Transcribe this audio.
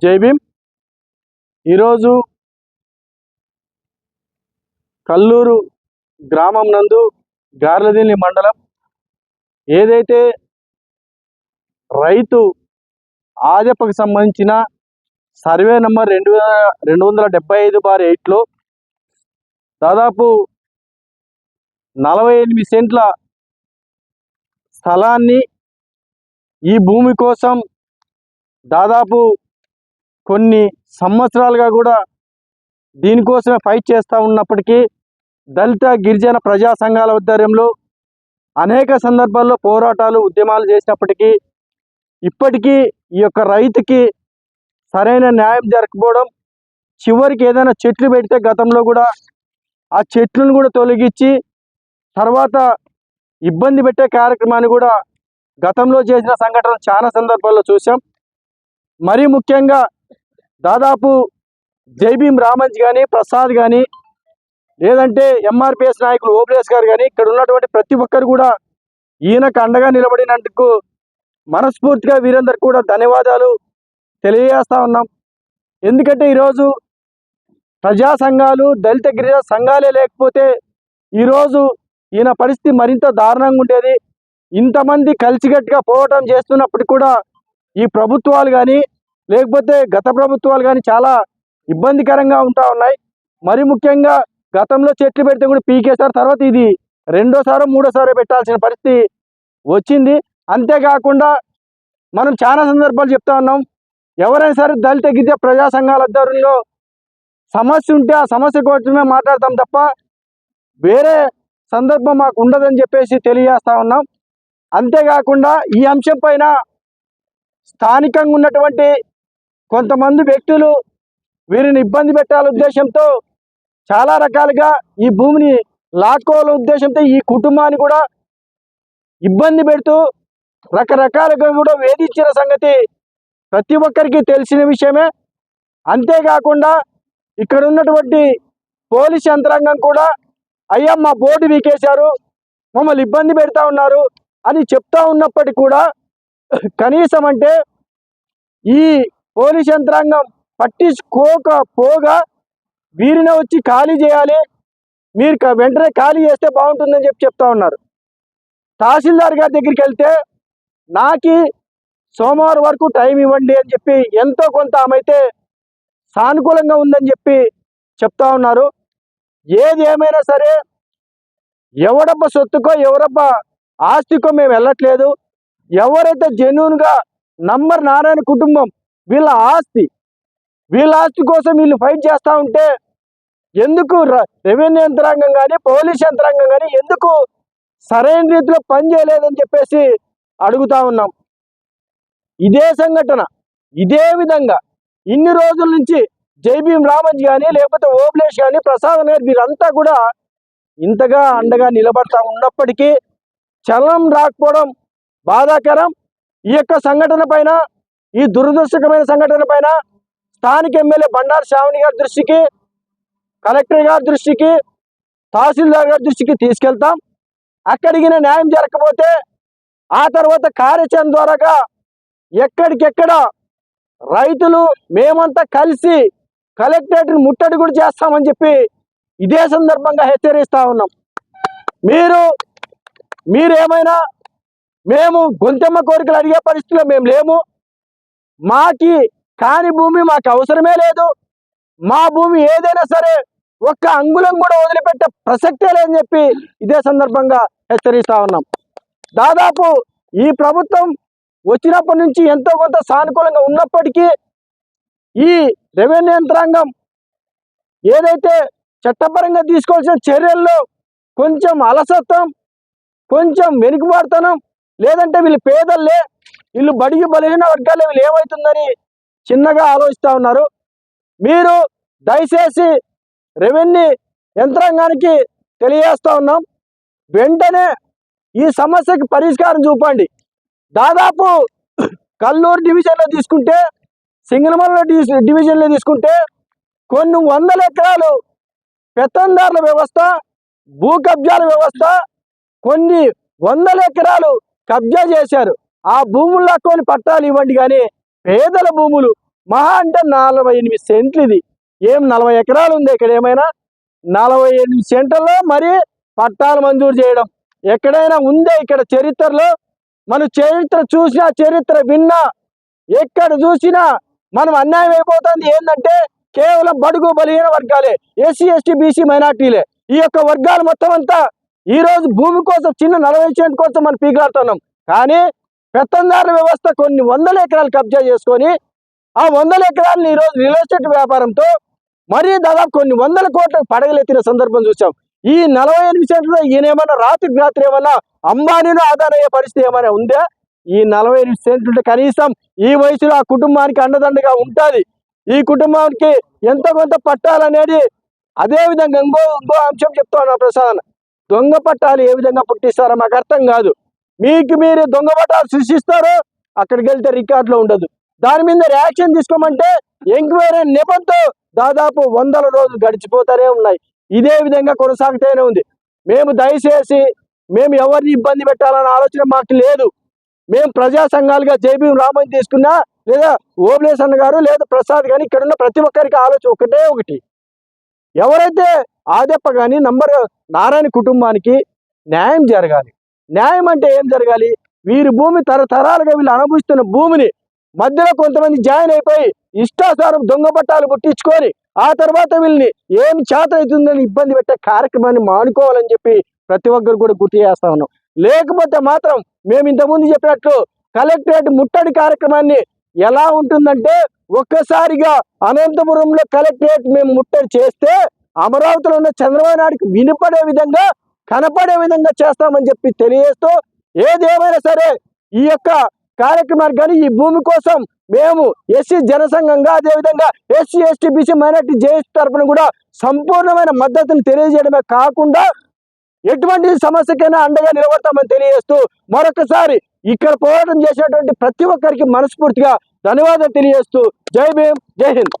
జై భీమ్. ఈరోజు కల్లూరు గ్రామం నందు గార్లదిల్లి మండలం ఏదైతే రైతు ఆదెప్పకు సంబంధించిన సర్వే నెంబర్ రెండు వేల రెండు వందల డెబ్బై ఐదు బార్ ఎయిట్లో దాదాపు నలభై ఎనిమిది సెంట్ల స్థలాన్ని ఈ భూమి కోసం దాదాపు కొన్ని సంవత్సరాలుగా కూడా దీనికోసమే ఫైట్ చేస్తూ ఉన్నప్పటికీ దళిత గిరిజన ప్రజా సంఘాల ఉద్దార్యంలో అనేక సందర్భాల్లో పోరాటాలు ఉద్యమాలు చేసినప్పటికీ ఇప్పటికీ ఈ యొక్క రైతుకి సరైన న్యాయం జరగకపోవడం చివరికి ఏదైనా చెట్లు పెడితే గతంలో కూడా ఆ చెట్లను కూడా తొలగించి తర్వాత ఇబ్బంది పెట్టే కార్యక్రమాన్ని కూడా గతంలో చేసిన సంఘటనలు చాలా సందర్భాల్లో చూసాం మరీ ముఖ్యంగా దాదాపు జైభీం రామంజ్ కానీ ప్రసాద్ కానీ లేదంటే ఎంఆర్పిఎస్ నాయకులు ఓబ్లేస్ గారు కానీ ఇక్కడ ఉన్నటువంటి ప్రతి ఒక్కరు కూడా ఈయనకు అండగా నిలబడినందుకు మనస్ఫూర్తిగా వీరందరు కూడా ధన్యవాదాలు తెలియజేస్తా ఉన్నాం. ఎందుకంటే ఈరోజు ప్రజా సంఘాలు దళిత గిరిజన సంఘాలే లేకపోతే ఈరోజు ఈయన పరిస్థితి మరింత దారుణంగా ఉండేది. ఇంతమంది కలిసికట్టుగా పోవటం చేస్తున్నప్పుడు కూడా ఈ ప్రభుత్వాలు కానీ లేకపోతే గత ప్రభుత్వాలు కానీ చాలా ఇబ్బందికరంగా ఉంటా ఉన్నాయి. మరి ముఖ్యంగా గతంలో చెట్లు పెడితే కూడా పీకేశారు తర్వాత ఇది రెండోసారో మూడోసారో పెట్టాల్సిన పరిస్థితి వచ్చింది. అంతేకాకుండా మనం చాలా సందర్భాలు చెప్తా ఉన్నాం. ఎవరైనా సరే దళిత గిరిజ ప్రజా సంఘాల ఆధ్వర్యంలో సమస్య ఉంటే ఆ సమస్య కోసమే మాట్లాడతాం తప్ప వేరే సందర్భం మాకు ఉండదని చెప్పేసి తెలియజేస్తా ఉన్నాం. అంతేకాకుండా ఈ అంశం పైన స్థానికంగా ఉన్నటువంటి కొంతమంది వ్యక్తులు వీరిని ఇబ్బంది పెట్టాల ఉద్దేశంతో చాలా రకాలుగా ఈ భూమిని లాక్కోవాల ఉద్దేశంతో ఈ కుటుంబాన్ని కూడా ఇబ్బంది పెడుతూ రకరకాలుగా కూడా వేధించిన సంగతి ప్రతి ఒక్కరికి తెలిసిన విషయమే. అంతేకాకుండా ఇక్కడ ఉన్నటువంటి పోలీస్ యంత్రాంగం కూడా అయ్యా మా బోర్డు వీకేశారు మమ్మల్ని ఇబ్బంది పెడతా ఉన్నారు అని చెప్తా ఉన్నప్పటికీ కూడా కనీసం అంటే ఈ పోలీస్ యంత్రాంగం పట్టించుకోక పోగా వీరిని వచ్చి ఖాళీ చేయాలి. మీరు వెంటనే ఖాళీ చేస్తే బాగుంటుందని చెప్పి చెప్తా ఉన్నారు. తహసీల్దార్ గారి దగ్గరికి వెళ్తే నాకి సోమవారం వరకు టైం ఇవ్వండి అని చెప్పి ఎంతో కొంత ఆమె అయితే సానుకూలంగా ఉందని చెప్పి చెప్తా ఉన్నారు. ఏది ఏమైనా సరే ఎవడబ్బ సొత్తుకో ఎవరబ్బ ఆస్తికో మేము వెళ్ళట్లేదు. ఎవరైతే జెన్యున్గా నంబర్ నారాయణ కుటుంబం వీళ్ళ ఆస్తి. వీళ్ళ ఆస్తి కోసం వీళ్ళు ఫైట్ చేస్తూ ఉంటే ఎందుకు రెవెన్యూ యంత్రాంగం కానీ పోలీస్ యంత్రాంగం కానీ ఎందుకు సరైన రీతిలో పని చేయలేదని చెప్పేసి అడుగుతా ఉన్నాం. ఇదే సంఘటన. ఇదే విధంగా ఇన్ని రోజుల నుంచి జైభీం రామజ్ కానీ లేకపోతే ఓబ్లేష్ కానీ ప్రసాద్ గారు వీరంతా కూడా ఇంతగా అండగా నిలబడతా ఉన్నప్పటికీ చలనం రాకపోవడం బాధాకరం. ఈ యొక్క సంఘటన పైన ఈ దురదృష్టకరమైన సంఘటన పైన స్థానిక ఎమ్మెల్యే బండారు శ్రావణి గారి దృష్టికి కలెక్టర్ గారి దృష్టికి తహసీల్దార్ గారి దృష్టికి తీసుకెళ్తాం. అక్కడికి న్యాయం జరగకపోతే ఆ తర్వాత కార్యాచరణ ద్వారాగా ఎక్కడికెక్కడ రైతులు మేమంతా కలిసి కలెక్టరేట్ని ముట్టడి కూడా చేస్తామని చెప్పి ఇదే సందర్భంగా హెచ్చరిస్తూ ఉన్నాం. మీరు మీరేమైనా మేము గొంతెమ్మ కోరికలు అడిగే పరిస్థితిలో మేము లేము. మాకి కాని భూమి మాకు అవసరమే లేదు. మా భూమి ఏదైనా సరే ఒక్క అంగుళం కూడా వదిలిపెట్టే ప్రసక్తే లేదని చెప్పి ఇదే సందర్భంగా హెచ్చరిస్తా ఉన్నాం. దాదాపు ఈ ప్రభుత్వం వచ్చినప్పటి నుంచి ఎంతో కొంత సానుకూలంగా ఉన్నప్పటికీ ఈ రెవెన్యూ యంత్రాంగం ఏదైతే చట్టపరంగా తీసుకోవాల్సిన చర్యల్లో కొంచెం అలసత్వం కొంచెం వెనుకబాడుతనం లేదంటే వీళ్ళు పేదల్లే వీళ్ళు బడిగి బలహీన వర్గాలు వీళ్ళు ఏమవుతుందని చిన్నగా ఆలోచిస్తూ ఉన్నారు. మీరు దయచేసి రెవెన్యూ యంత్రాంగానికి తెలియజేస్తూ ఉన్నాం. వెంటనే ఈ సమస్యకి పరిష్కారం చూపండి. దాదాపు కల్లూరు డివిజన్లో తీసుకుంటే సింగనమల్ల డివిజన్లో తీసుకుంటే కొన్ని వందల ఎకరాలు పెత్తందారుల వ్యవస్థ భూ కబ్జాల వ్యవస్థ కొన్ని వందల ఎకరాలు కబ్జా చేశారు. ఆ భూముల్లో కొన్ని పట్టాలు ఇవ్వండి కానీ పేదల భూములు మహా అంటే నలభై ఎనిమిది సెంట్లు ఇది ఏం నలభై ఎకరాలు ఉంది ఇక్కడ ఏమైనా? నలభై ఎనిమిది సెంట్లలో మరి పట్టాలు మంజూరు చేయడం. ఎక్కడైనా ఉందే ఇక్కడ చరిత్రలో. మనం చరిత్ర చూసినా చరిత్ర విన్నా ఎక్కడ చూసినా మనం అన్యాయం అయిపోతుంది. ఏంటంటే కేవలం బడుగు బలహీన వర్గాలే. ఎస్సీ ఎస్టీ బీసీ మైనార్టీలే. ఈ యొక్క వర్గాలు మొత్తం అంతా ఈరోజు భూమి కోసం చిన్న నలభై సెంట్ కోసం మనం పీకాడుతున్నాం కానీ పెత్తందారుల వ్యవస్థ కొన్ని వందల ఎకరాలు కబ్జా చేసుకొని ఆ వందల ఎకరాలను ఈ రోజు రియల్ ఎస్టేట్ వ్యాపారంతో మరీ దాదాపు కొన్ని వందల కోట్లకు పడగలెత్తిన సందర్భం చూసాం. ఈ నలభై ఎనిమిది సెంట్లో ఈయన ఏమన్నా రాత్రికి రాత్రి ఏమన్నా అంబానీలో ఆదాయం అయ్యే పరిస్థితి ఏమైనా ఉందా? ఈ నలభై ఎనిమిది సెంట్లు కనీసం ఈ వయసులో ఆ కుటుంబానికి అండదండగా ఉంటుంది. ఈ కుటుంబానికి ఎంత కొంత పట్టాలనేది అదే విధంగా ఇంకో ఇంకో అంశం చెప్తాను ప్రసాద్. దొంగ పట్టాలు ఏ విధంగా పుట్టిస్తారో మాకు అర్థం కాదు. మీకు మీరు దొంగ సృష్టిస్తారు అక్కడికి వెళ్తే రికార్డులో ఉండదు. దాని మీద రియాక్షన్ తీసుకోమంటే ఎంక్వైరీ నెపంతో దాదాపు వందల రోజులు గడిచిపోతూనే ఉన్నాయి. ఇదే విధంగా కొనసాగుతూనే ఉంది. మేము దయచేసి మేము ఎవరిని ఇబ్బంది పెట్టాలన్న ఆలోచన మాకు లేదు. మేము ప్రజా సంఘాలుగా జేబీ రామని తీసుకున్నా లేదా ఓబులేస్ అన్న గారు లేదా ప్రసాద్ కానీ ఇక్కడ ఉన్న ప్రతి ఒక్కరికి ఆలోచన ఒకటే ఒకటి. ఎవరైతే ఆదెప్ప కానీ నంబర్ నారాయణ కుటుంబానికి న్యాయం జరగాలి. న్యాయం అంటే ఏం జరగాలి? వీరి భూమి తరతరాలుగా వీళ్ళు అనుభవిస్తున్న భూమిని మధ్యలో కొంతమంది జాయిన్ అయిపోయి ఇష్టాసారం దొంగ పట్టాలు పుట్టించుకొని ఆ తర్వాత వీళ్ళని ఏం చేత అవుతుందని ఇబ్బంది పెట్టే కార్యక్రమాన్ని మానుకోవాలని చెప్పి ప్రతి ఒక్కరు కూడా గుర్తు చేస్తా ఉన్నాం. లేకపోతే మాత్రం మేము ఇంతకుముందు చెప్పినట్లు కలెక్టరేట్ ముట్టడి కార్యక్రమాన్ని ఎలా ఉంటుందంటే ఒక్కసారిగా అనంతపురంలో కలెక్టరేట్ మేము ముట్టడి చేస్తే అమరావతిలో ఉన్న చంద్రబాబు నాయుడికి వినపడే విధంగా కనపడే విధంగా చేస్తామని చెప్పి తెలియజేస్తూ ఏదేమైనా సరే ఈ యొక్క కార్యక్రమానికి కానీ ఈ భూమి కోసం మేము ఎస్సీ జనసంఘంగా అదేవిధంగా SC ST BC minority JS తరఫున కూడా సంపూర్ణమైన మద్దతును తెలియజేయడమే కాకుండా ఎటువంటి సమస్యకైనా అండగా నిలబడతామని తెలియజేస్తూ మరొకసారి ఇక్కడ పోరాటం చేసినటువంటి ప్రతి ఒక్కరికి మనస్ఫూర్తిగా ధన్యవాదాలు తెలియజేస్తూ జై భీమ్ జై హింద్.